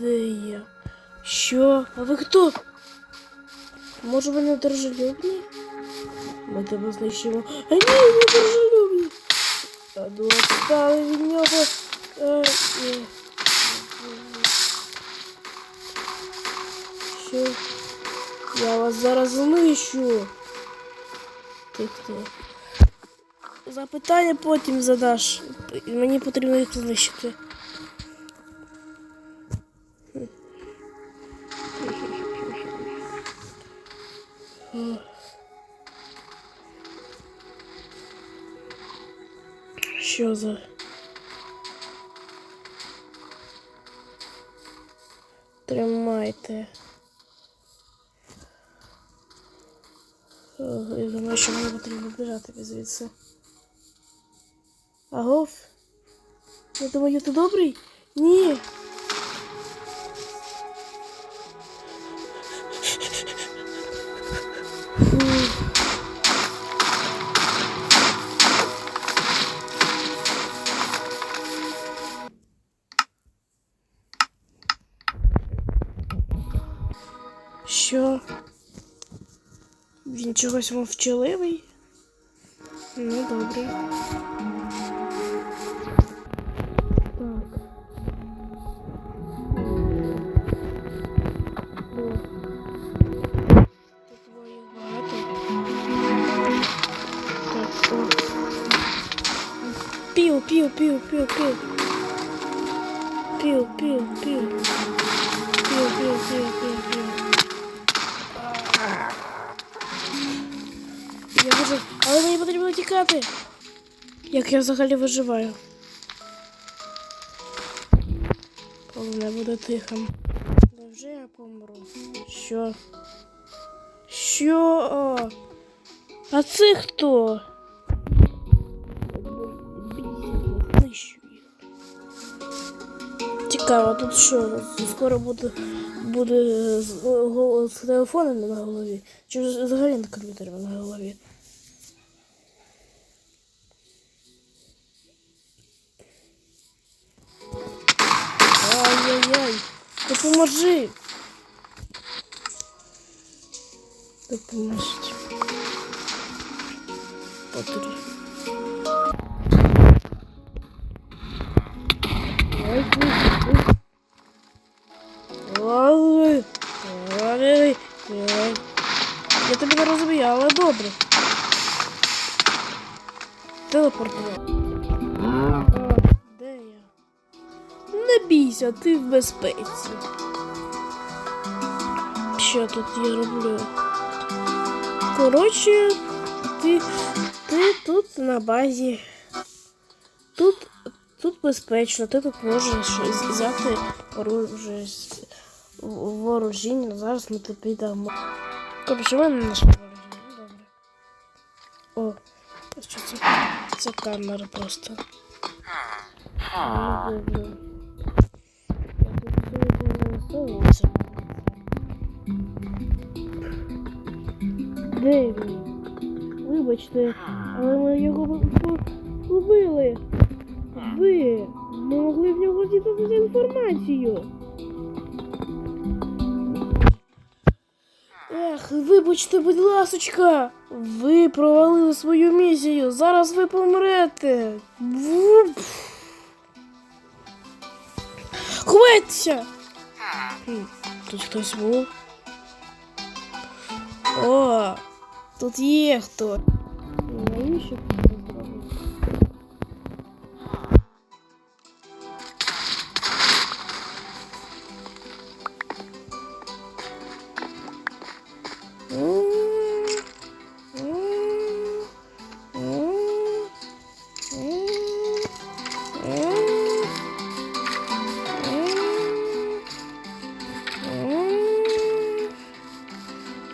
Де? Що? А ви хто? Може ви не дружелюбні? Ми тебе знищимо. А ні, не дружелюбні. А ну відстали від нього. Е, е. Що? Я вас зараз знищу. Ти хто? Запитання потім задаш. Мені потрібно їх знищити. Що за? Тримайте. Я думаю, що мені потрібно біжати звідси. Агов? Я думаю, ти добрий? Ні. Що? Він чогось мовчаливий? Ну, добре. Так. О. Тут твоїх багато. Так, о. Пів, потрібно тікати. Як я взагалі виживаю? Головне буде тихим. Невже я помру? Що? Що? А це хто? Цікаво, тут що? Скоро буде, буде з, го- з телефоном на голові? Чи взагалі на комп'ютері на голові? Допоможи. Допоможіть. Потрібно. Я тебе не розумію, але добре. Телепортував. Де я? Не бійся, ти в безпеці. Що тут я роблю? Коротше, ти, ти тут на базі. Тут, тут безпечно, ти тут можеш щось взяти оружие, з- в- вооружіння. Зараз ми тобі дамо. Коротше, в мене наше вооружіння. Ну, Добре. О, а що це? Це камера просто. Ну, добре. Я тут все не засовується. Де він? Вибачте, але ми його по- Ви ми могли в нього дізнатися інформацію. Ех, вибачте, будь ласочка, ви провалили свою місію. Зараз ви помрете. Ховайтеся! Тут хтось був. О, тут є хто.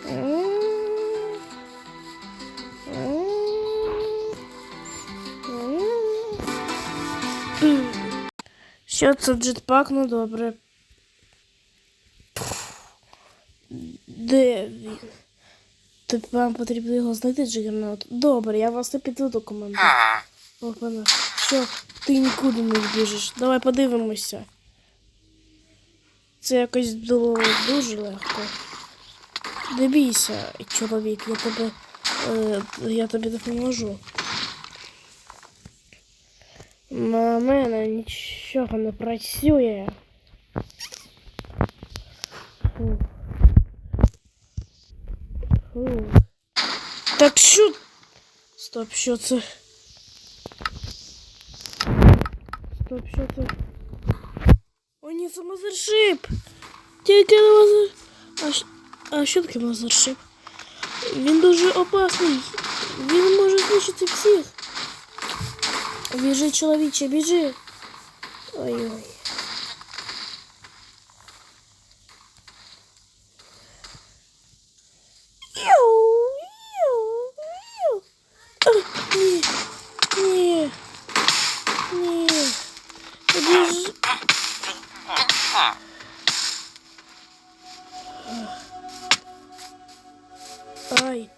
Зробив? Що це джетпак? Ну добре. Де він? Тобі вам потрібно його знайти, Джигернаут. Добре, я вас не підведу команду. Опана. Що? Ти нікуди не вбіжиш. Давай подивимося. Це якось було дуже легко. Не бійся, чоловік, я тебе, е, я тобі допоможу. На мене нічого не працює. Фу. Фу. Так що. Стоп, що це? Стоп, що це? О, ні, це мазершип! Тільки не мазер... А, щ- а що таке мазершип? Він дуже опасний. Він може знищити всіх. Біжи, чоловіче, біжи. Ой-ой. Йоу, йоу, йоу. А, Ні, ні, ні. Біжи. Ай.